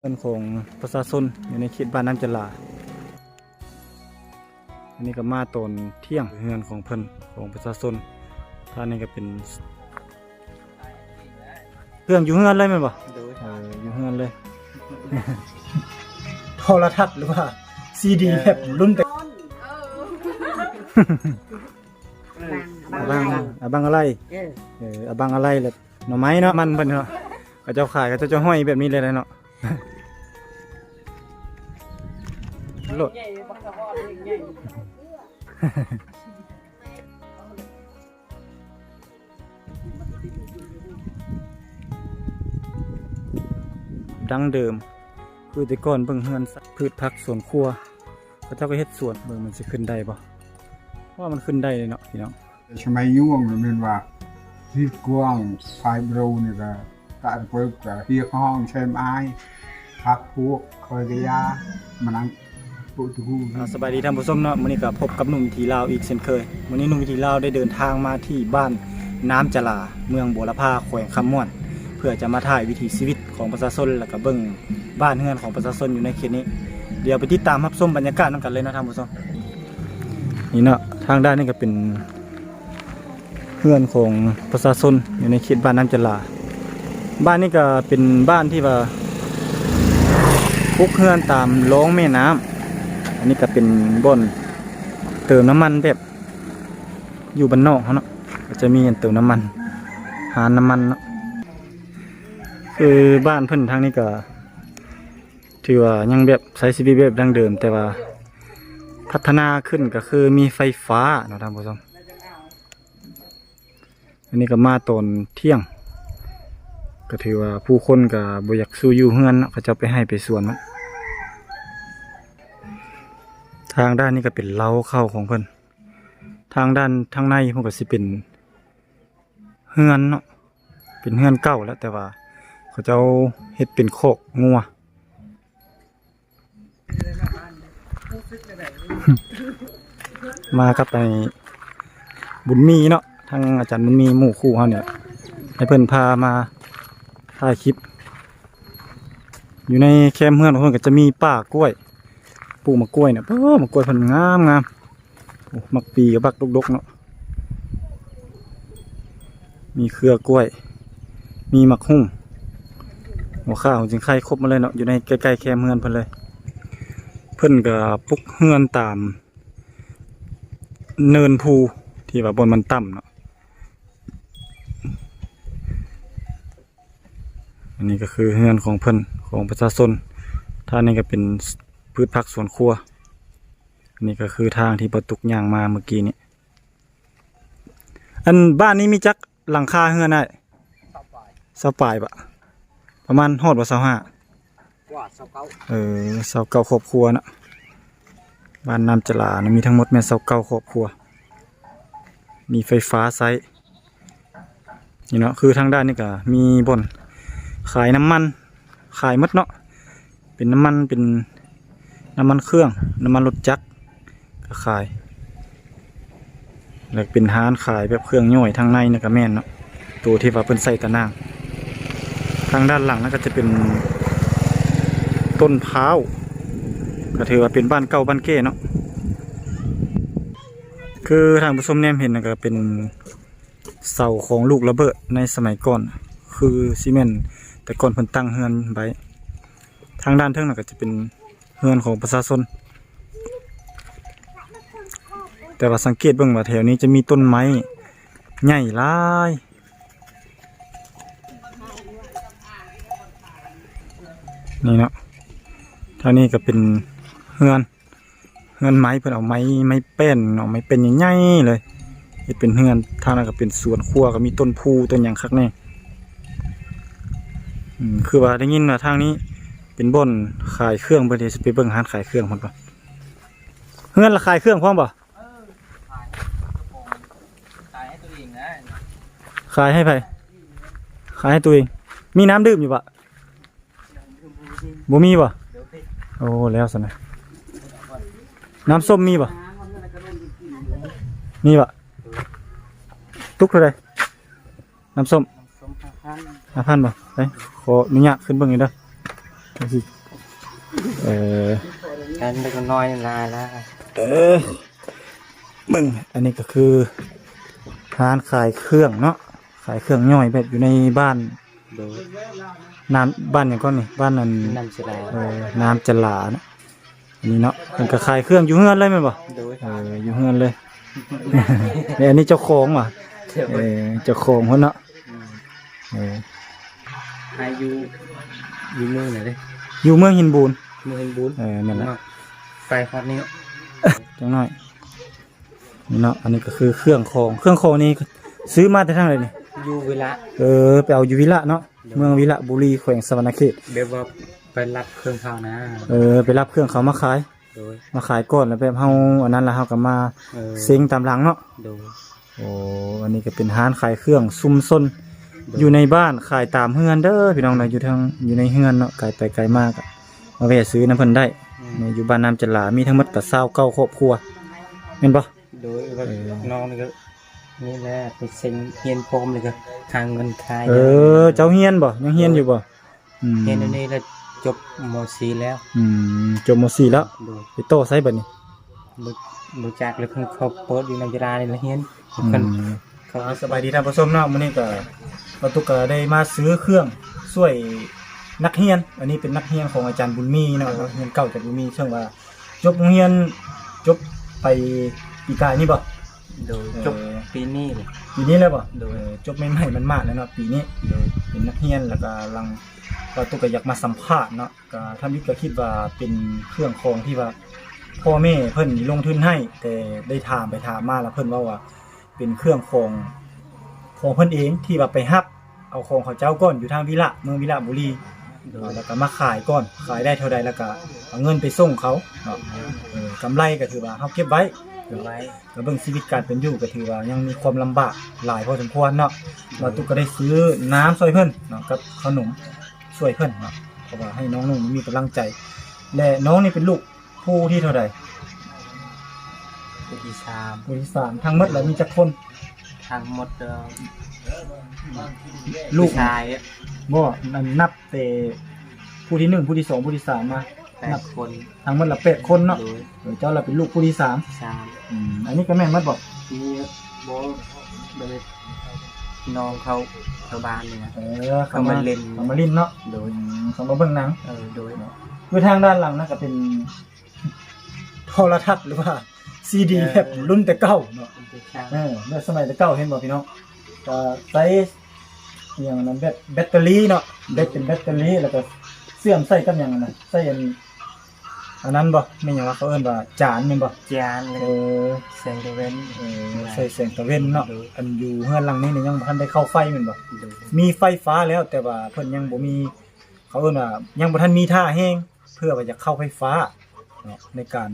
เพื่อนของประชาชนอยู่ในเขตบ้านน้ำจลา อันนี้ก็มาตอนเที่ยงเฮือนของเพิ่นของประชาชนท่านนี้ก็เป็นเครื่องอยู่เฮือนเลยแม่นบ่โดยเอออยู่เฮือนเลย โทรทัศน์หรือว่าซีดีแบบรุ่นแต่อาบังอาบังอะไร เออเอออาบังอะไรแหละหน่อไม้เนาะมันเพิ่นเนาะก็เจ้าขายก็เจ้าจะห้อยแบบนี้เลยนะเนาะ โลดใหญ่บักกะวอดใหญ่ดังเดิม คือแต่ก่อนเบิ่งเฮือนสัตว์พืชผักสวนครัวเขาเจ้าก็เฮ็ดสวนเบิ่งมันสิขึ้นได้บ่ว่ามันขึ้นได้เลยเนาะพี่น้องสมัยยุ่งมันเป็นว่าที่กว้างไฟบรูนี่ก็ ตะเปิกก็เฮียห้องใช้ไม้พักพวกคอยกยามานั่งปุถุกูสบายดีท่านผู้ชมเนาะมื้อนี้ก็พบกับหนุ่มวิถีลาวอีกเช่นเคยมื้อนี้หนุ่มวิถีลาวได้เดินทางมาที่บ้านน้ำจลาเมืองบัวละพาแขวงคำม่วน เพื่อจะมาถ่ายวิถีชีวิตของประชาชนแล้วก็เบิ่งบ้านเฮือนของประชาชนอยู่ในเขตนี้ เดี๋ยวไปติดตามรับชมบรรยากาศนํกันเลยนะท่านผู้ชมนี่เนาะทางด้านนี้ก็เป็นเฮือนของประชาชนอยู่ในเขตบ้านน้ำจลา บ้านนี้ก็เป็นบ้านที่ว่าปลูกเฮือนตามร้องแม่น้ำอันนี้ก็เป็นบ่อนเติมน้ำมันแบบ อยู่บ้านนอกเขาเนาะจะมีอันเติมน้ำมัน หาน้ำมันเนาะคือบ้านเพิ่นทางนี้ก็ถือว่ายังแบบใช้ชีวิตแบบดั้งเดิม แต่ว่าพัฒนาขึ้นก็คือมีไฟฟ้าเนาะท่านผู้ชมอันนี้ก็มาตอนเที่ยง ก็ถือว่าผู้คนก็บ่อยากสู้อยู่เฮือนเนาะเขาจะไปให้ไปส่วนมันทางด้านนี้ก็เป็นเล้าเข้าของเพิ่นทางด้านทางในพิ่นก็สิเป็นเฮือนเนาะเป็นเฮือนเก่าแล้ว แต่ว่า เขาจ้าเฮ็ดเป็นโคกงัวมากับไปบุญมีเนาะทางอาจารย์บุญมีหมู่คู่เขาเนี่ยให้เพิ่นพามา ถ่ายคลิป อยู่ในแคมเฮือนของเพิ่อนก็จะมีป่ากล้วย ปลูกมะกล้วยเนี่ยเออมะกล้วยพิ่นงามงามโอ้มักปีกับบักดกๆเนาะมีเครือกล้วย มีมักหุ่งหัวข้าวของจิงไข่ครบมาเลยเนาะอยู่ในใกล้ๆแคมเฮือนเพิ่นเลย เพิ่นก็ปุกเฮือนตาม เนินภูที่ว่าบนมันต่ำเนาะ อันนี้ก็คือเฮือนของเพิ่นของประชาชนท่างนี้ก็เป็นพืชผักสวนครัว อันนี้ก็คือทางที่ประตุกย่างมาเมื่อกี้นี้ อันบ้านนี้มีจักหลังคาเฮือนได้ต่อไปเสาปลายปะประมาณหอดว่าเสาห้ากว่าเสาเก้าเออเสาเก่าครอบครัวนะบ้านน้ำจลานะมีทั้งหมดแม่นเสาเก่าครอบครัว มีไฟฟ้าไซส์นี่เนาะคือทางด้านนี้ก็มีบ่อน ขายน้ำมัน ขายมดเนาะเป็นน้ำมันเป็นน้ำมันเครื่อง น้ำมันรถจักรก็ขาย แล้วเป็นห้านขายแบบเครื่องย่อยทางในนี่ก็แม่นเนาะตัวที่ว่าเพิ่นใส่ตะนางทางด้านหลังนั่นก็จะเป็นต้นพร้าวก็ถือว่าเป็นบ้านเก่าบ้านเก้เนาะคือทางผู้ชมแนมเห็นนะก็เป็นเสาของลูกระเบิดในสมัยก่อน คือซีเมนต์ แต่ก่อนเพิ่นตั้งเฮือนไว้ทางด้านเทิงน่ะก็จะเป็นเฮือนของประชาชน แต่ว่าสังเกตเบิ่งว่าแถวนี้จะมีต้นไม้ใหญ่หลายนี่เนาะท่านี้ก็เป็นเฮือน เฮือนไม้เพิ่นเอาไม้ไม้แป้นเอาไม้เป็นใหญ่ๆเลยเป็นเฮือนท่านั้นก็เป็นสวนครัวก็มีต้นพูต้นหยังคักแน่ คือว่าได้ยินว่าทางนี้ เป็นบ่อนขายเครื่องเพิ่นเดี๋ยวสิไปเบิ่งร้านขายเครื่องเพิ่นก่เฮือนละขายเครื่องพร้อมบ่ตายให้ตัวเองนะขายให้ไผขายให้ตัวเอง มีน้ำดื่มอยู่บ่บ่มีบ่เดี๋ยวติดโอ้แล้วสินะน้ำส้มมีบ่น้ำมันก็เริ่มกินเลยมีบ่ตุกเท่าไรน้ำส้มสมพันธ์ห้าพันบ่ ไปขออนุญาตขึ้นเบิ่งอีกเด้อเออกันเล็กน้อยลายแล้วเออมึงอันนี้ก็คือร้านขายเครื่องเนาะขายเครื่องย่อยแบบอยู่ในบ้านโดยน้ำบ้านอย่างก้อนนี่บ้านนั้นนำสลายเออน้ำจะหลานะอันนี้เนาะมันก็ขายเครื่องอยู่เฮือนเลยแม่นบ่โดยเอออยู่เฮือนเลย เนี่ยอันนี้เจ้าของว่ะเออเจ้าของเพิ่นเนาะเออ อายุอยู่เมืองไหนเลยอยู่เมืองหินบูนเมืองบุญเออนั่นแหละไปครับนี่จังหน่อยนี่เนาะอันนี้ก็คือเครื่องคองเครื่องคองนี้ซื้อมาแต่ทางไหนนี่อยู่เวลาเออไปเอาอยู่วิระเนาะเมืองวิระบุรีแขวงสวรรณเขตแบบว่าไปรับเครื่องข้าวนะ เออ ไปรับเครื่องเขามาขายโดยมาขายก่อนแล้วแบบเฮาอันนั้นแล้วเฮาก็มาเออเซ็งตามหลังเนาะโดยโอ้อันนี้ก็เป็นร้านขายเครื่องซุ่มซน อยู่ในบ้านขายตามเฮือนเด้อพี่น้องนะอยู่ทางอยู่ในเฮือนเนาะไกลไปไกลมากอะมาแวะซื้อน้ำเพิ่นได้เนี่ยอยู่บ้านน้ำจันหลามีทั้งหมดก็29ครอบครัวแม่นบ่โดยว่าเออน้องนี่ก็นี่แหละไปเซ็นเฮียนโพรมเลยก็ทางเงินคายเออเจ้าเฮียนบ่ยังเฮียนอยู่บ่อืมเฮียนอันนี้แล้วจบม .4 แล้ว อืมจบม .4 แล้วโดยไปโตไสบัดนี้รู้รู้จักเลยเพิ่งเขาเปิดอยู่ในกีฬาในละเฮียนอืเพิ่นมเขาสบายดีท่านผู้ชมเนาะมื้อนี้ก็ เราตุกก็ได้มาซื้อเครื่องช่วยนักเรียน อันนี้เป็นนักเรียนของอาจารย์บุญมีเนาะนักเรียนเก่าจากบุญมีเชื่อว่าจบโรงเรียนจบไปปีกายนี่บ่โดยจบปีนี้เลยปีนี้เลยบ่โดยเออจบใหม่ๆมันมากแล้วเนาะปีนี้โดยเป็นนักเรียนแล้วก็กำลังก็ตุกก็อยากมาสัมภาษณ์เนาะก็ท่านวิทย์ก็คิดว่าเป็นเครื่องของที่ว่าพ่อแม่เพิ่นลงทุนให้ แต่ได้ถามไปถามมาแล้วเพิ่นว่าว่าเป็นเครื่องของ ของเพิ่นเองที่ว่าไปฮับ เอาของเขาเจ้าก่อนอยู่ทางวิระเมืองวิระบุรีโดยแล้วก็มาขายก่อนขายได้เท่าใดแล้วก็เอาเงินไปส่งเขาเนาะเออกำไรก็ถือว่าเฮาเก็บไว้เดี๋ยวไว้แล้วเบิ่งชีวิตการเป็นอยู่ก็ถือว่ายังมีความลำบากหลายพอสมควรเนาะเราตุกก็ได้ซื้อน้ำช่วยเพิ่นเนาะกับขนมช่วยเพิ่นเนาะเพราะว่าให้น้องนุ่งมีกำลังใจ และน้องนี่เป็นลูกผู้ที่เท่าใดปีที่สามผู้ที่สามทั้งหมดแล้วมีจักคน ทั้งหมดเอ่อลูกผู้ชายอะบ่นันนับแต่ผู้ที่หนึ่งผู้ที่สองผู้ที่สามมาแปดคนทั้งหมดละแปดคนเนาะโดยเออเจ้าเราเป็นลูกผู้ที่สามสามอืมอันนี้ก็แม่นมัดบอกนี่โบโดยน้องเขาชาวบ้านเนี่ยนะ เออเขามาเล่น เขามาเล่นเนาะโดยอืมเขามาเบิ่งหนังเออโดย คือทางด้านหลังนะก็เป็นโทรทัศน์หรือว่า ซีดีแบบรุ่นแต่เก่าเนาะเป็นช่างเออแบบสมัยแต่เก่าเห็นบ่พี่น้องก็ใช้อหย่างนั้นแบตแบตเตอรี่เนาะแบตเป็นแบตเตอรี่แล้วก็เสื่อมใส่กับหยังนั้นน่ะใส่อันอันนั้นบ่ไม่นหยังว่าเขาเอิ้นว่าจานแม่นบ่จานเลเอยอแสงตะเวนเออใส่แสงตะเวนเนาะโดยอันอยู่เฮือนหลังนี้นี่ยังบ่ทันได้เข้าไฟแม่นบ่โดยมีไฟฟ้าแล้วแต่ว่าเพิ่นยังบ่มี เขาเอิ้นว่ายังบ่ทันมีท่าแห้งเพื่อว่าจะเข้าไฟฟ้าเนาะในการ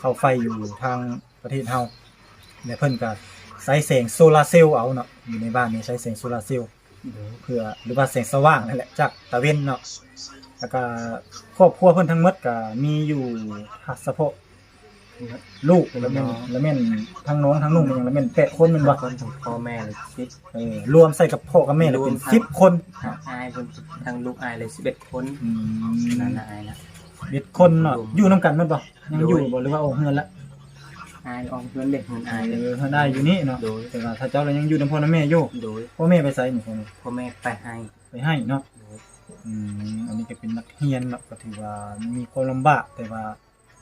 เข้าไฟอยู่ทางประเทศเฮาและเพิ่นก็ใช้แสงโซลาร์เซลล์เอาเนาะอยู่ในบ้านนี่ใช้แสงโซลาร์เซลล์โดยเพื่อหรือว่าแสงสว่างนั่นแหละจากตะเวนเนาะแล้วก็ครอบครัวเพิ่นทั้งหมดก็มีอยู่เฉพาะลูกแล้วแม่นแล้วแม่นทั้งน้องทั้งนุ่งมันยังแล้วแม่นแปดคนแม่นบ่คนของพ่อแม่เลยสิบเออรวมใส่กับพ่อกับแม่แล้วเป็นรวมทั้งสิบคนทางอายคนทางลูกอายเลยสิบเอ็ดคนอืม นั่นน่ะอายนะ เบ็ดคนเนาะรวมอยู่นํกันแม่นบ่ยังอยู่โดยบ่หรือว่าเอาเฮือนละอายออกเงินเด็กเงินอายเอเลยอเฮือนได้อยู่นี่เนาะโดยแต่ว่าถ้าเจ้าเรายังอยู่นํพ่อนํแม่อยู่โดยพ่อแม่ไปไสนี่พ่อแม่พ่อแม่ไปให้ไปให้เนาะโดยอืมอันนี้ก็เป็นนักเรียนเนาะก็ถือว่ามีความลำบากแต่ว่า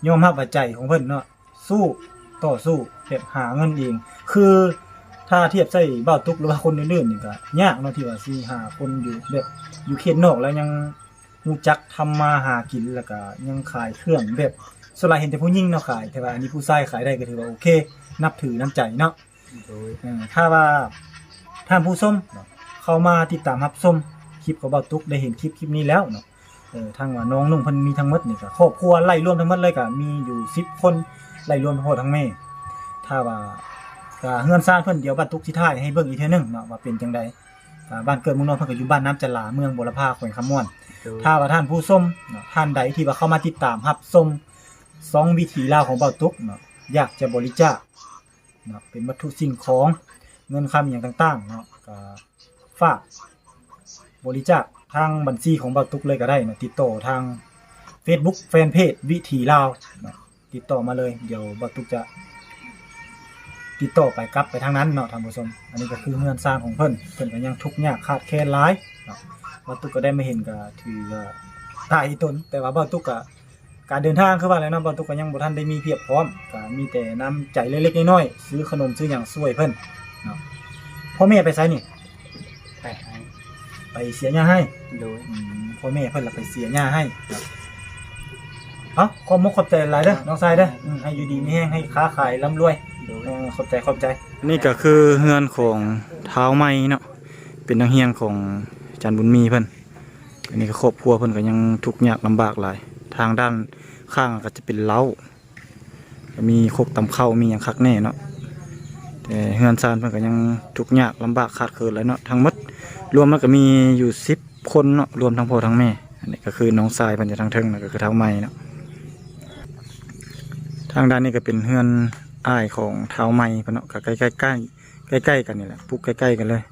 ยอมรับว่าใจของเพิ่นเนาะสู้ต่อสู้เก็บหาเงินเอง คือถ้าเทียบใส่เบ้าตุกหรือว่าคนอื่นๆนี่ก็ยากเนาะที่ว่าสิหาคนอยู่แบบอยู่เขตนอกแล้วยัง รู้จักทำมาหากินแล้วก็ยังขายเครื่องแบบส่วนหลายเห็นแต่ผู้หญิงเนาะขาย แต่ว่าอันนี้ผู้ชายขายได้ก็ถือว่าโอเค นับถือน้ำใจเนาะโดยเออถ้าว่าท่านผู้ชมเนาะเข้ามาติดตามรับชมคลิปของเบาตุกได้เห็นคลิปคลิปนี้แล้วเนาะเออทางว่าน้องนุ่งเพันมีทั้งหมดนี่ก็ครอบครัวไล่รวมทั้งหมดเลยก็มีอยู่สิบคนไล่รวมทั้งพ่อทั้งแม่ ถ้าว่าก็เฮือนสร้างเพิ่นเดี๋ยวบัดตุกสิท่ายให้เบิ่งอีกเทื่อหนึงเนาะว่าเป็นจังไดอ่าบ้านเกิดเมืองนอนเพิ่นก็อยู่บ้านน้ำจลาเมืองบุรพาแขวงคำม่วนโดย ถ้าว่าท่านผู้ชมเนาะท่านใดที่ว่าเข้ามาติดตามรับชมสองวิถีลาวของเบาตุกเนาะอยากจะบริจาคเนาะเป็นวัตถุสิ่งของเงินคำอย่างต่างๆเนาะก็ฝากบริจาคทางบัญชีของเบาตุกเลยก็ได้นะติดต่อทาง Facebook แฟนเพจวิถีลาวนาะติดต่อมาเลย เดี๋ยวเบาตุกจะ ติดต่อไปกลับไปทางนั้นเนาะท่านผู้ชมอันนี้ก็คือเงื่อนสร้างของเพิ่นเพิ่นก็ยังทุกข์ยากขาดแคลนหลายเนาะ บาตุกก็ได้มาเห็นก็ถือว่าตายตน แต่ว่าบาตุกก็การเดินทางคือว่าแล้วเนาะบาตุกก็ยังบ่ทันได้มีเพียบพร้อมก็มีแต่น้ำใจเล็กๆน้อยๆซื้อขนมซื้อหยังช่วยเพิ่นเนาะพ่อแม่ไปไสนี่ ไปให้ไปเสียหญ้าให้โดยอืมพ่อแม่เพิ่นละไปเสียหญ้าให้ครับเอ้าขอบมกขอบใจหลายเด้อน้องชายเด้ออืมให้อยู่ดีมีแห้งให้ค้าขายร่ำรวยโดย เออขอบใจขอบใจ นี่ก็คือเฮือนของเท้าไม้เนาะเป็นทางเฮียงของ อาจันบุญมีเพิ่นอันนี้ก็ครอบครัวเพิ่นก็ยังทุกข์ยากลำบากหลาย ทางด้านข้างก็จะเป็นเล้าก็มีโคกตำเข้ามีอย่างคักแน่เนาะแต่เฮือนซานเพิ่นก็ยังทุกข์ยากลำบากขาดเคินแล้วเนาะทั้งหมดรวมแล้วก็มีอยู่สิบคนเนาะรวมทั้งพ่อทั้งแม่ อันนี้ก็คือน้องชายเพิ่นจะทางเทิงนะก็คือเท้าไม้เนาะทางด้านนี้ก็เป็นเฮือนอ้ายของเท้าไม้เพิ่นเนาะก็ใกล้ๆใกล้ใกล้ใกล้ๆกันนี่แหละปลูกใกล้ๆกันเลย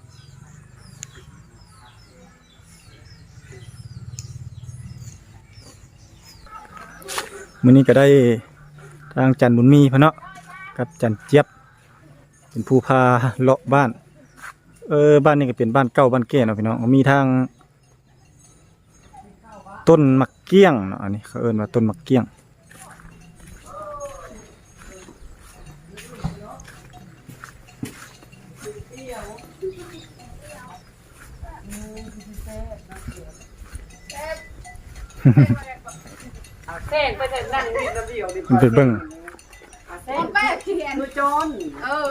มื้อนี้ก็ได้ทางจันบุญมีพะเนาะกับจันเจี๊ยบ เป็นผู้พาเลาะบ้าน เออบ้านนี้ก็เป็นบ้านเก่าบ้านแก่เนาะพี่น้องมีทาง ต้นมักเกี้ยงเนาะอันนี้เขาเอิ้นว่าต้นมักเกี้ยงแซงไปแต่นั่งนี่ระเบียวดิมันไปเบิ่งแซงแป้เขียนคือจอนเออ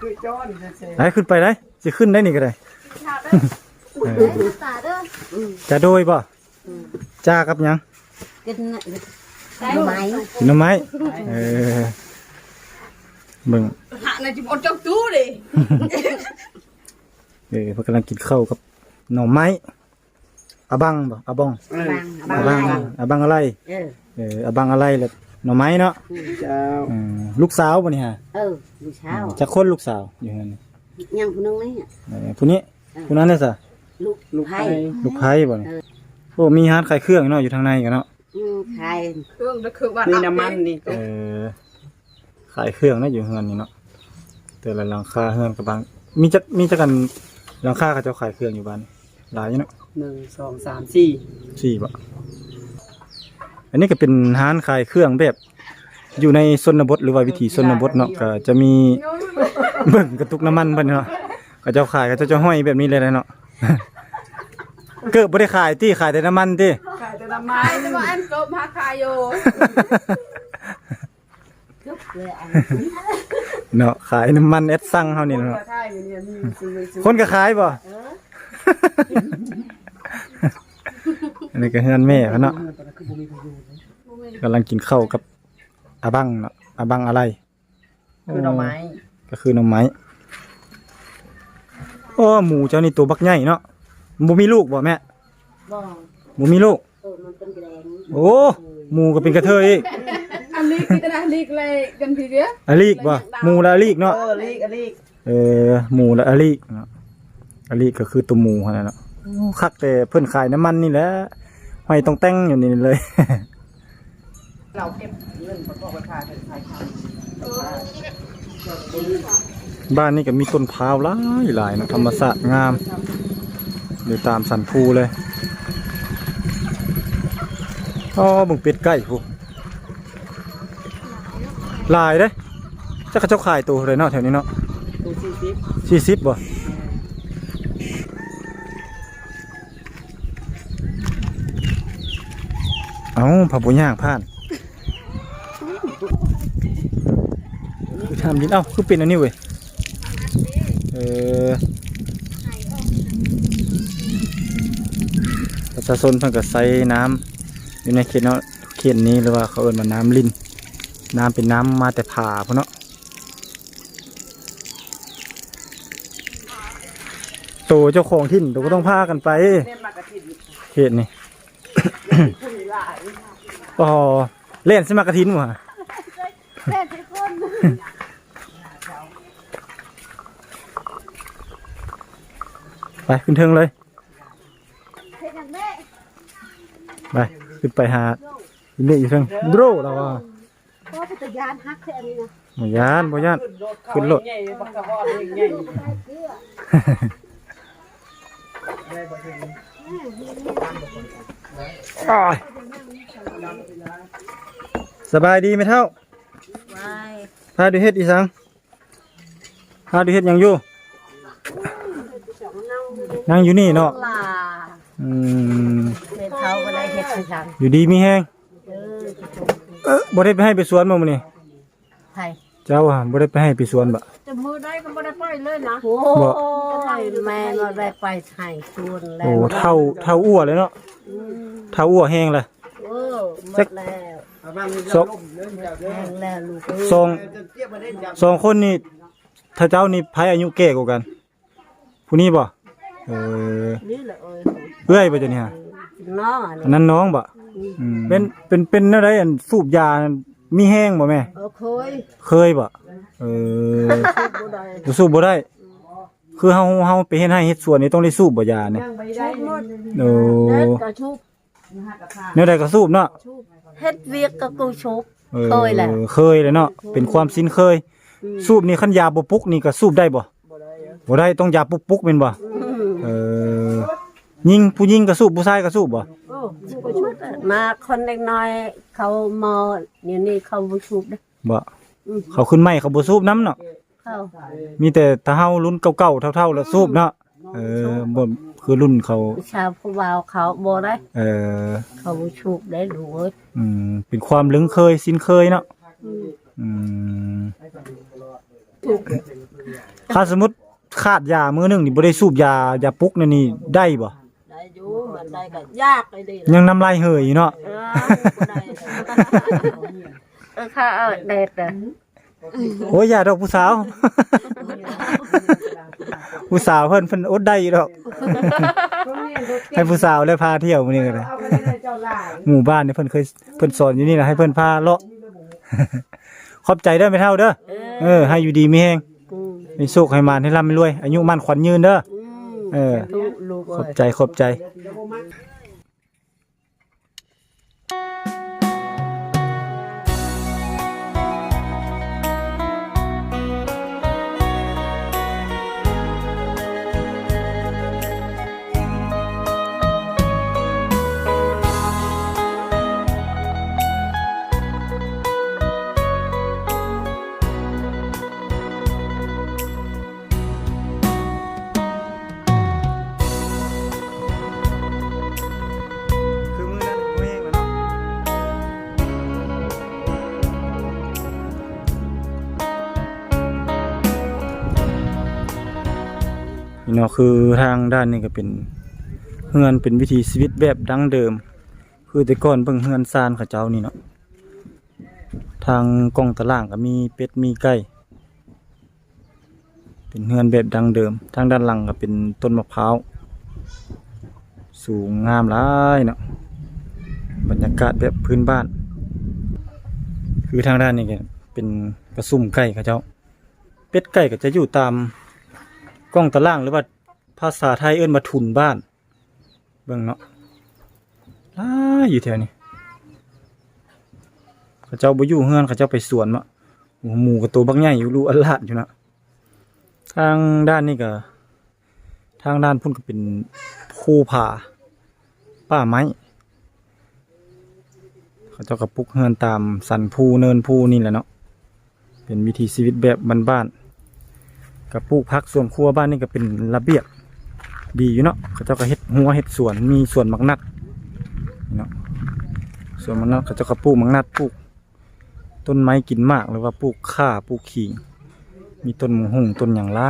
คือจอนแซงได้ขึ้นไปได้สิขึ้นได้นี่ก็ได้เออตาเด้อจะโดยบ่จ้ากับหยังกินหน่อไม้กินหน่อไม้เออเบิ่งหาในจิบอดจังตู้ดิเออเพิ่นกำลังกินข้าวกับหน่อไม้ อะบังบ่อะบองบางอะบางบังอะบังอะไรเออเอออะบังอะไรแหละหน่อไม้เนาะเจ้าอืมลูกสาวบ่นี่ฮะเออลูกเช้าจะคนลูกสาวอยู่นั่นนี่ยังผู้นึงนี่เออผู้นี้ผู้นั้นน่ะซะลูกลูกไผ่ไผ่ลูกไผ่บ่นี่โอ้มีฮาร์ดขายเครื่องเนาะอยู่ทางในกันเนาะอืมไข่เครื่องจะคือบ้านมีน้ำมันนี่เออขายเครื่องนะอยู่เฮือนนี่เนาะแต่ละหลังคาเฮือนกับบางมีจักมีจักกันหลังคาเขาเจะขายเครื่องอยู่บ้าน หลายอยู่เนาะหนึ่งสองสามสี่สี่บะอันนี้ก็เป็นร้านขายเครื่องแบบ อยู่ในชนบทหรือว่าวิถีชนบทเนาะก็จะมีเบิ่งกระตุกน้ำมันเพิ่นเนาะก็เจ้าขายก็เจ้าจะห้อยแบบนี้เลยนะเนาะ เกิดบ่ได้ขายที่ขายแต่น้ำมันที่ขายแต่น้ำไม้แต่ว่าอันเกิบมาขายอยู่ทุกเลยอันเนาะขายน้ำมันแอดซังเฮานี่เนาะ ขายอยู่เนี่ยมีซื้อซื้อคนก็ขายบ่เออ อันนี้ก็เฮือนแม่เขาเนาะกำลังกินข้าวกับอาบังเนาะอาบังอะไร คือหน่อไม้ ก็คือหน่อไม้โอ้หมูเจ้านี่ตัวบักใหญ่เนาะบ่มีลูกบ่แม่บ่บ่มีลูกเออมันเป็นแกรงโอ้หมูก็เป็นกระเทยอีกอันนี้กินแต่อันนี้เลยกันทีเดียวอลีกบ่หมูละอลีกเอเนาะอลีกอลีกเออหมูละอลีกเนาะ อลีกก็คือตัวหมูหั่นน่ะเนาะโอ้คักแต่เพิ่นขายน้ำมันนี่แหละห้อยต้องแต่งอยู่นี่เลย เราเก็บเงินประกอบราคาเป็นขายขายบ้านนี่ก็มีต้นพร้าวหลายหลายนะธรรมศาสตร์งามอยู่ตามสันภูเลยอ๋อบึงเป็ดไก่พวกหลายเด้จักเขาเจ้าขายตัวเลยเนาะแถวนี้เนาะสี่สิบสี่สิบ เอ้าผับบุญย่างผ่านทำยินเอ้าคือเป็นอันนี้เว้ยเออประชาชนเพิ่นก็ใส่น้ำอยู่ในเขตเนาะเขตนี้หรือว่าเขาเอิ้นว่าน้ำลินน้ำเป็นน้ำมาแต่ผ่าพุ่นเนาะโตเจ้าของถิ่นโตก็ต้องพากันไปเล่น มากระถิ่นเขตนี่อ๋อเล่นสมักกระทินวะแม่ทุกคนอไปขึ้นเทิงเลยเฮ็ดหยังแม่ไปขึ้นไปหาอินเดียอยู่เทิงโดรเราว่าเพราะเป็นตะยานฮักแค่อันนี้นะบ่ยานบ่ยาน ขึ้นรถ ใหญ่บักกะวอดใหญ่ได้เกลืออ้าย สบายดีไหมเท่าไว้พาดูเฮ็ดอีสังพาดูเฮ็ดหยังอยู่นั่งอยู่นี่เนาะลาอืมเป็นเขาก็ได้เฮ็ดให้ฉันอยู่ดีมีแฮงเออเออบ่ได้ไปให้ไปสวนบ่มื้อนี้ไทยเจ้าอะบ่ได้ไปให้ไปสวนบ่จะมือได้ก็ไม่ได้ปล่อยเลยนะโอ้ยแม่มาได้ไปไทยชวนแล้โอ้วเท่าเท่าอ้วเลยเนาะอืมเท่าอ้วแห้งเลยเออหมดแล้วสองแห้งแล้วลูกเอ้ยสองสองคนนี่ถ้าเจ้านี่ไผอายุแก่กว่ากัน ผู้นี้บ่เออนี่แหละเอ้ยเอื้อยบ่จังนี่ฮะน้องอันอันนี้นั้นน้องบ่อืมเป็นเป็นเป็นแนวใดอันสูบยามีแห้งบ่แม่ เออเคยเคยบ่เออบ่ได้บ่สูบบ่ได้ คือเฮาเฮาไปเฮ็ดให้เฮ็ดสวนนี่ต้องได้สูบบ่ยาเนี่ย ชุบหมดโอ้เฮ็ดก็ชุบ แนวใดก็สูบเนาะชุบเฮ็ดเวียกก็กูชุบ ออเคยแหละ เคยเลยเนาะเป็นความสินเคย สูบนี่คันยาบ่ปุกนี่ก็สูบได้บ่บ่ได้ต้องยาปุกปุกๆแม่นบ่อืมเออยิงผู้หญิงก็สูบผู้ชายก็สูบบ่โอ้กูก็ชุบมาคนเล็กน้อยเขามอเดี๋ยวนี้เขาบ่ชุบเด้อบ่อืมเขาขึ้นไม้เขาบ่สูบน้ำเนาะเขามีแต่ถ้าเฮารุ่นเก่าๆเท่าๆแล้วสูบเนาะเออบ่ คือรุ่นเขาชาวผู้บ่าวเขาบ่ได้ เออเขาบ่ชุบได้ลูกเอ้ยอืมเป็นความลึงเคยสินเคยเนาะอืมอืมชุบถ้าสมมุติขาดยามื้อหนึงนี่บ่ได้สูบยายาปุกนั่นนี่ได้บ่ได้อยู่มันได้ก็ยากเลยดิยังน้ำลายเห่ยอยู่เนาะ เออบ่ได้ เออค่ะเออเด็ดอะ โอ้ยอย่าดอกผู้สาว ผู้สาวเพิ่นเพิ่นอดได้อยู่ดอกให้ผู้สาวเลยพาเที่ยวมื้อนี้ก็ได้หมู่บ้านนี่เพิ่นเคยเพิ่นสอนอยู่นี่แหละให้เพิ่นพาเลาะขอบใจเด้อไม่เท่าเด้อเออเออให้อยู่ดีมีแฮงอืมมีสุขให้มานให้ร่ำให้รวย อายุมั่นขวัญยืนเด้ออืมเออลูกลูกขอบเอ้ยใจขอบใจ นี่เนาะคือทางด้านนี้ก็เป็นเฮือนเป็นวิถีชีวิตแบบดั้งเดิม คือแต่ก่อนเบิ่งเฮือนซานเขาเจ้านี่เนาะทางกองตารางก็มีเป็ดมีไก่เป็นเฮือนแบบดั้งเดิม ทางด้านหลังก็เป็นต้นมะพร้าวสูงงามหลายเนาะบรรยากาศแบบพื้นบ้าน คือทางด้านนี้ก็เป็นกระซุ่มไก่เขาเจ้า เป็ดไก่ก็จะอยู่ตาม กล้องตารางหรือว่าภาษาไทยเอิ้นมาทุนบ้าน เบิ่งเนาะลาอยู่แถวนี้เขาเจ้าบ่อยู่เฮือนเขาเจ้าไปสวนมาหมูกับตัวบักใหญ่อยู่รูอัลลาดอยู่นะทางด้านนี้ก็ทางด้านพุ่นก็เป็นภูผาป่าไม้เขาเจ้ากระปุกเฮือนตามสันภูเนินภูนี่แหละเนาะเป็นวิถีชีวิตแบบบ้านๆ กับปลูกพักส่วนครัวบ้านนี่ก็เป็นระเบียบดีอยู่เนาะเขาเจ้าก็เฮ็ดหัวเฮ็ดสวนมีสวนมักนัดเนาะสวนมักนัดเขาเจ้าก็ปลูกมักนัดปลูก ต้นไม้กินมากหรือว่าปลูกข่าปลูกขิงมีต้นมะฮุ่งต้นอย่างไร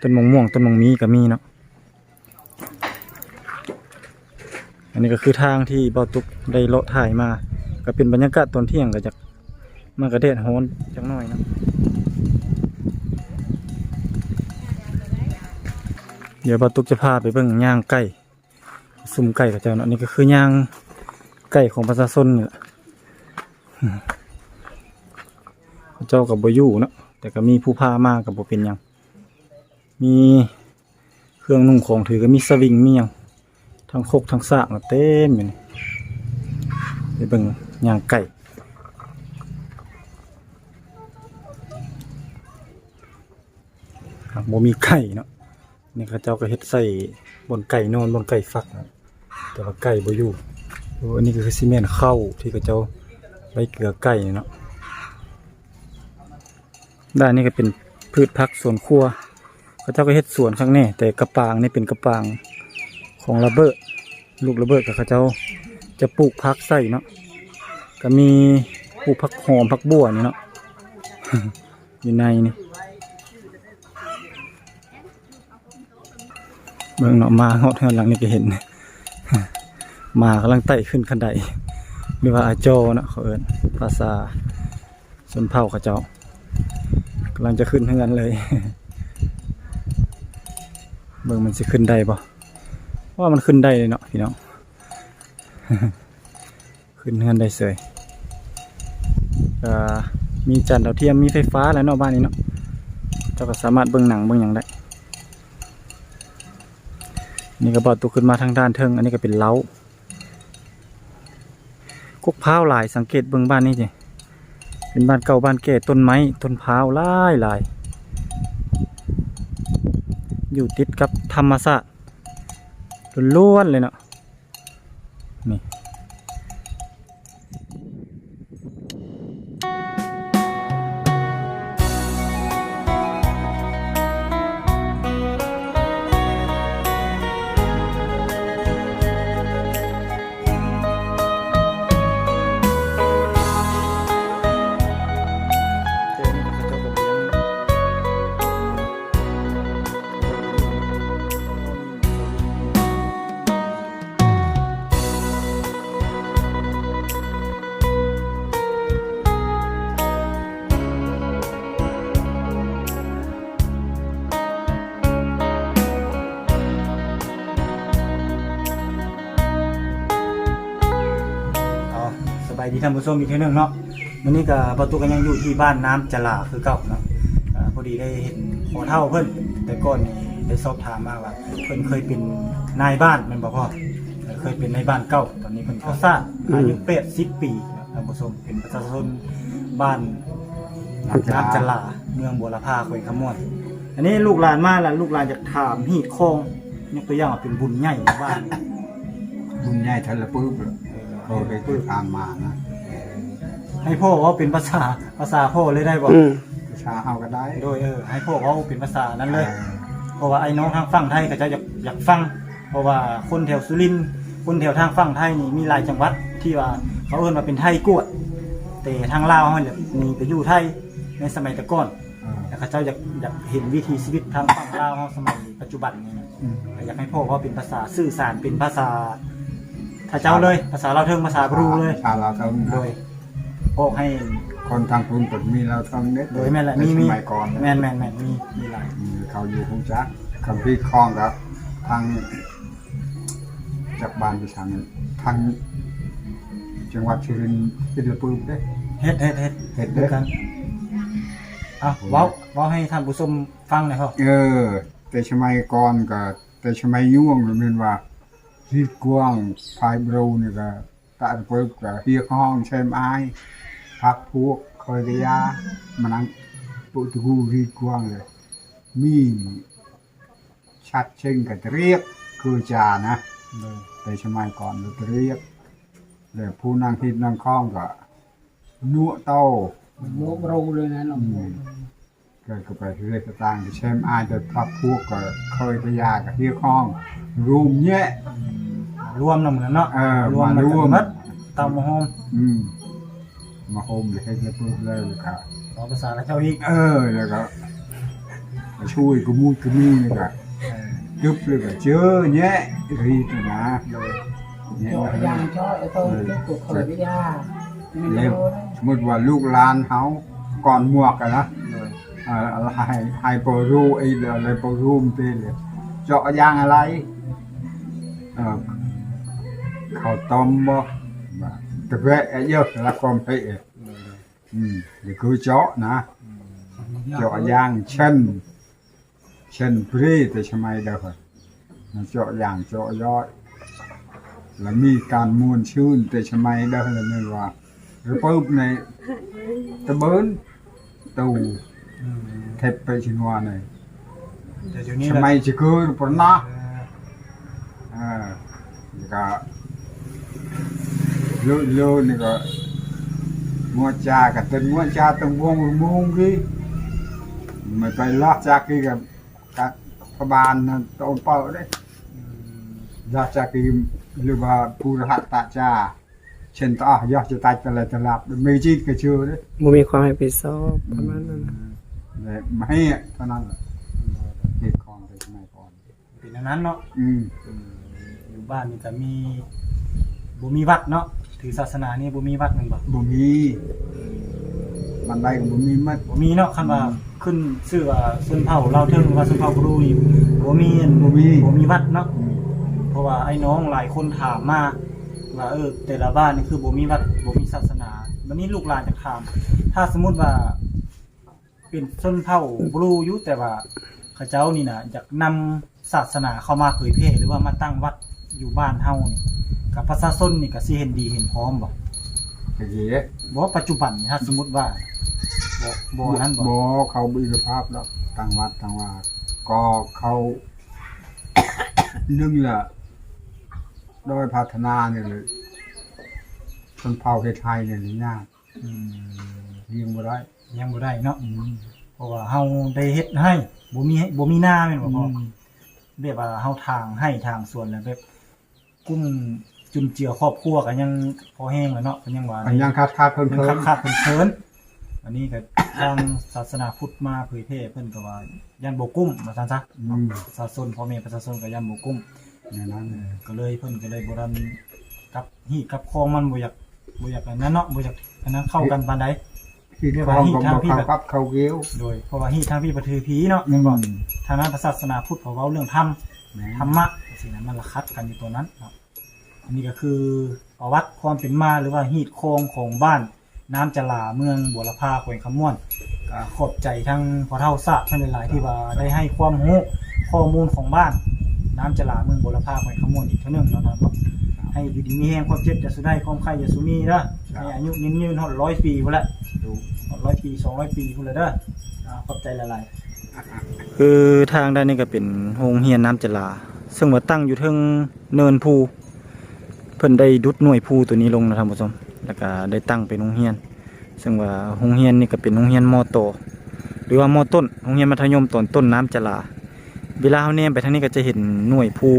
ต้นมะม่วงต้นมะมีก็มีเนาะอันนี้ก็คือทางที่เบาตุกได้เลาะถ่ายมา ก็เป็นบรรยากาศตอนเที่ยงก็จะมากระเด็ดฮ้อนจักหน่อยนะ เดี๋ยวเบาตุกจะพาไปเบิ่งย่างไก่ซุ่มไก่กับเจ้าเนาะนี่ก็คือย่างไก่ของประชาชนเนี่แหละอืมเจ้ากับบอยู่เนาะแต่ก็มีผู้พามากกับบเป็นยังมีเครื่องนุ่งของถือก็มีสวิงมียังทั้งคกทั้งสากน่ะเต็มอยู่นี่ไปเบิ่งย่างไก่บบ่มีไก่เนาะ นี่เขาเจ้าก็เฮ็ดใส่บนไก่นอนบนไก่ฟักแต่ว่าไก่บ่อยู่อันนี้ก็คือซีเมนต์เข้าที่เขาเจ้าไว้เกลือไก่เนาะด้านนี้ก็เป็นพืชผักสวนครัวเขาเจ้าก็เฮ็ดสวนข้างแน่แต่กระปางนี่เป็นกระปางของระเบิดลูกระเบิดกับเขาเจ้าจะปลูกพักใส่เนาะก็มีปลูกพักหอมพักบัวนี่เนาะอยู่ในนี่ เบิ่งเนาะมาฮอดเฮือนหลังนี่ก็เห็นมากำลังไต่ขึ้นคันไดหรือว่าอาโจนะเขาเอิ้นภาษาชนเผ่าเขาเจ้ากำลังจะขึ้นเฮือนเลย เบิ่งมันสิขึ้นได้ปะว่ามันขึ้นได้เลยเนาะพี่น้องขึ้นเฮือนได้เสยมีจานดาวเทียมมีไฟฟ้าแล้วเนาะบ้านนี้เนาะเจ้าก็สามารถเบิ่งหนังเบิ่งหยังได้ นี่ก็บอตุกขึ้นมาทางด้านเทิง อันนี้ก็เป็นเล้ากกพร้าวหลายสังเกตเบื้องบ้านนี่สิเป็นบ้านเก่าบ้านแก่ต้นไม้ต้นพร้าวหลายหลายอยู่ติดกับธรรมศาสตร์ล้วนๆเลยเนาะายดีท่านผู้ชมอีกทีหนึงเนาะวันนี้ก็ประตูกันยังอยู่ที่บ้านน้ำจลาคือเก่าเนาะอ่าพอดีได้เห็นพอเท่าเพิ่นแต่ก่อนนี่ได้สอบถามมาว่าเพิ่นเคยเป็นนายบ้านแมันบอกพ่อเออเคยเป็นนายบ้านเก่าตอนนี้เพิ่นก็สร้างอายุเป็ดสิบปีเนาะท่านผู้ชมเป็นประชาชนบ้าน น้ำจลาเมืองบัวละพาแขวงขมวนอันนี้ลูกหลานมาแล้วลูกหลานจะถามหีดคองยกตัวอย่างว่าเป็นบุญใหญ่ในบ้านบุญใหญ่ทันละปื้บเลยเขาได้ติดตามมานะ ให้พ่อเว่าเป็นภาษาภาษาพ่อเลยได้บ่อืมประชาเฮาก็ได้โดยเออ ให้พ่อเว่าเป็นภาษานั้นเลยออเพราะว่าไอ้น้องทางฝั่งไทยก็จะอยากอยากฟัง เพราะว่าคนแถวสุรินทร์คนแถวทางฝั่งไทยนี่มีหลายจังหวัดที่ว่าเขาเอิ้นว่าเป็นไทยกวด แต่ทางลาวเขาเนี่ยมีไปอยู่ไทยในสมัยแต่ก่อนเออแต่เขาเจ้าอยากอยากเห็นวิถีชีวิตทางฝั่งลาวเขาสมัยปัจจุบันนี้นะอืมก็อยากให้พ่อเขาเป็นภาษาสื่อสารเป็นภาษาถ้าเจ้าเลยภาษาเราวเทิงภาษาบรูเลย ชาเราเท่านั้นโดย บอกให้ คนทางกรุงก็มีเราเท่านี้โดยแม่นแหละในมีสมีมัยก่อนแม่นแม่นแม่นมีมีหลายอืมเขาอยู่คงจักคำพี่คล้องครับ ทางจากบ้านไปทางทางจังหวัดสุรินทร์เป็นละปื้บเด้ เฮ็ดเฮ็ดเฮ็ดเฮ็ดด้เด้วยกันอะเว้าเว้าให้ท่านผู้ชมฟังหน่อยครับเออ แต่สมัยก่อนก็ แต่สมัยยุ่งมันเป็นว่าที่กว้างพายบรูนี่ก็ ตะเปิกก็เฮียห้องใช้ไม้พักพวกคอยกระยามานั่งปุตกูที่กว้างเลยมีชัดเช่งก็เรียกคือจานะแต่สมัยก่อนเราเรียกแล้วผู้นั่งฮิตนั่งคล้องก็นัวเต้าโมกเราเลยนะน้องอืมก็ก็ไปเรื่อยต่างๆเช่นอาจจะพักพวกก็เคยไปยากับที่คล้องรูมแยะ รวมนำกันเนาะเออรวมมารวมมัดตามมาโฮมอืมมาโฮมเลยให้จะพูดเลยครับเอาภาษาแล้วเจ้าอีกเออแล้วก็มาช่วยกูมูดกูมีนี่ก็จุบเลยก็เจอแยะรีดนะเลยแยะจอมายางจอยตัวตัวเคยวิทยาไม่เล่มรู้สมมติว่าลูกหลานเขาก่อนหมวกกันนะเลยเอ่ออะไรไฮโปรรูไออะไรโปรรูมตีเลยเจาะยางอะไรเอ่อ ข้าวต้มบ่บ่กาแฟเยอะละความเผ็ดอืมเดี๋ยวคือเจาะนะ เจาะยางเช่น เช่นปรีแต่สมัยเดียวกันเจาะอย่างเจาะย่อยแล้วมีการมวนชื่นแต่ชมัยเด้อเลยนี่ว่าหรือปุ๊บในตะเบินตูอืมเทปไปชินวาในแต่เดี๋ยวนี้ชมัยจะคือปนนะเออแล้วก็ เลือๆนี่ก็มัวจากัตึงมัวจาตึงวงมุงกี้ไม่ไปลอกจากกี้กับกับพบาลนะตอนเป่าได้ยาจากีหรือว่าผู้รหัสตาจาเช่นต่อยอดจะตายตะละตะลับไม่จีดก็เชื่อเลยบ่มีความรับผิดชอบประมาณนั้นนะแต่ไม่อะเท่านั้นแหละเหตุของไปสมัยก่อนเป็นอย่างนั้นเนาะอืมอยู่บ้านนี่ก็มี บ่มีวัดเนาะถือศาสนานี่บ่มีวัดแมันบ่บ่มีมันได้ก็บ่มีมัดบ่มีเนาะคันว่าขึ้นชื่อว่าชนเผ่าเราวเทิงว่าชนเผ่าบรูนี่บ่มีอันบ่มีบ่มีวัดเนาะอืมเพราะว่าไอ้น้องหลายคนถามมาว่าเออ แต่ละบ้านนี่คือบ่มีวัดบ่มีศาสนาวันนี้ลูกหลานจะถาม ถ้าสมมุติว่า เป็นชนเผ่าบรูอยู่แต่ว่าเขาเจ้านี่นะอยากนำศาสนาเข้ามาเผยแพร่หรือว่ามาตั้งวัดอยู่บ้านเฮานี่ กับประชาชนนี่ก็สิเห็นดีเห็นพร้อมบ่ก็เหี้ยบ่ว่าปัจจุบันนี่ถ้าสมมุติว่าบ่บ่นั่นบ่บ่เขาบิรภาพแล้วต่างวัดต่างว่าก็เขานึงละโดยพัฒนาเนี่ยเลยคนเผ่าไทยๆเนี่ยนี่ยากอืมเลี้ยงบ่ได้ยังบ่ได้เนาะอืมเพราะว่าเฮาได้เฮ็ดให้บ่มีให้บ่มีหน้าแม่นบ่พ่ออแบบว่าเฮาทางให้ทางสวนแล้วแบบกุ้ม จุนเจือครอบครัวก็ยังพอแห้งแล้วเนาะก็ยังว่าอันยังคาดคาดเพิ่นยังเพิ่ขานดขาดเคินๆอันนี้ก็ทางศาสนาพุทธมาเผยแพร่เพิ่นก็ว่ายันบ่กุ้มว่าซั่นซะอืมประชาชนพ่อแม่ประชาชนก็ยันบ่กุ้มอย่างนั้นเออก็เลยเพิ่นก็เลยบ่ทันกับฮีดกับคองมันบ่อยากบ่อยากอันนั้นเนาะบ่อยากอันนั้นเข้ากันปานใดที่คลองก็บ่เข้ากับเขาเกี้ยวโดยเพราะว่าฮีดทางพี่ประถือผีเนาะแม่นบ่ทางนั้นศาสนาพุทธเขาเว้าเรื่องธรรมธรรมะสิ่งนั้นมันละคัดกันอยู่ตัวนั้นครับ อันนี้ก็คือประวัติความเป็นมาหรือว่าฮีดโครงของบ้านน้ำจลาเมืองบัวละพาแขวงคำม่วนก็ขอบใจทั้งพอเท่าสะท่านหลายๆที่ว่าได้ให้ความรู้ข้อมูลของบ้านน้ำจลาเมืองบัวละพาแขวงคำม่วนอีกเท่านึงเนาะครับให้อยู่ดีมีแห่งความเจ็บจะสุดได้ความไข่จะสุมีเด้อให้อายุยืนยืนหอดร้อยปีพุ่นละหอดร้อยปีสองร้อยปีพุ่นละเด้ออ่าขอบใจหลายๆคือทางด้านนี้ก็เป็นโรงเรียนน้ำจลาซึ่งว่าตั้งอยู่เทิงเนินภู เพิ่นได้ดุดหน่วยภูตัวนี้ลงนะท่านผู้ชมแล้วก็ได้ตั้งเป็นโรงเรียน ซึ่งว่าโรงเรียนนี่ก็เป็นโรงเรียนมอโตหรือว่ามอต้นโรงเรียนมัธยมตอนต้นน้ำจลาเวลาเขาแนมไปทางนี้ก็จะเห็นหน่วยภู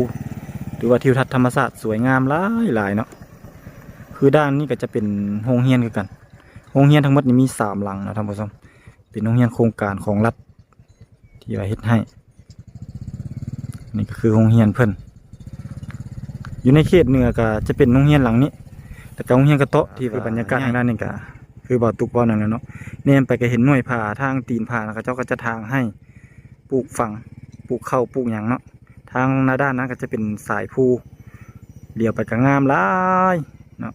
หรือว่าทิวทัศน์ธรรมศาสตร์สวยงามหลายหลายเนาะคือด้านนี้ก็จะเป็นโรงเรียนคือกันโรงเรียนทั้งหมดนี่มีสามหลังนะท่านผู้ชมเป็นโรงเรียนโครงการของรัฐที่ว่าเฮ็ดให้ นี่ก็คือโรงเรียนเพิ่น อยู่ในเขตเหนือก็จะเป็นโรงเรียนหลังนี้ แต่ก็โรงเรียนกระโตะที่คือบรรยากาศทางด้านนี้ก็คือบ่อตุกบ่อนึ่นแหละเนาะเนี่ยไปก็เห็นหน่วยผ่าทางตีนผ่าแล้วก็เจ้าก็จะทางให้ปลูกฝังปลูกเข้าปลูกหยางเนาะทางหน้าด้านนั้นก็จะเป็นสายภูเดี่ยวไปก็งามหลายเนาะ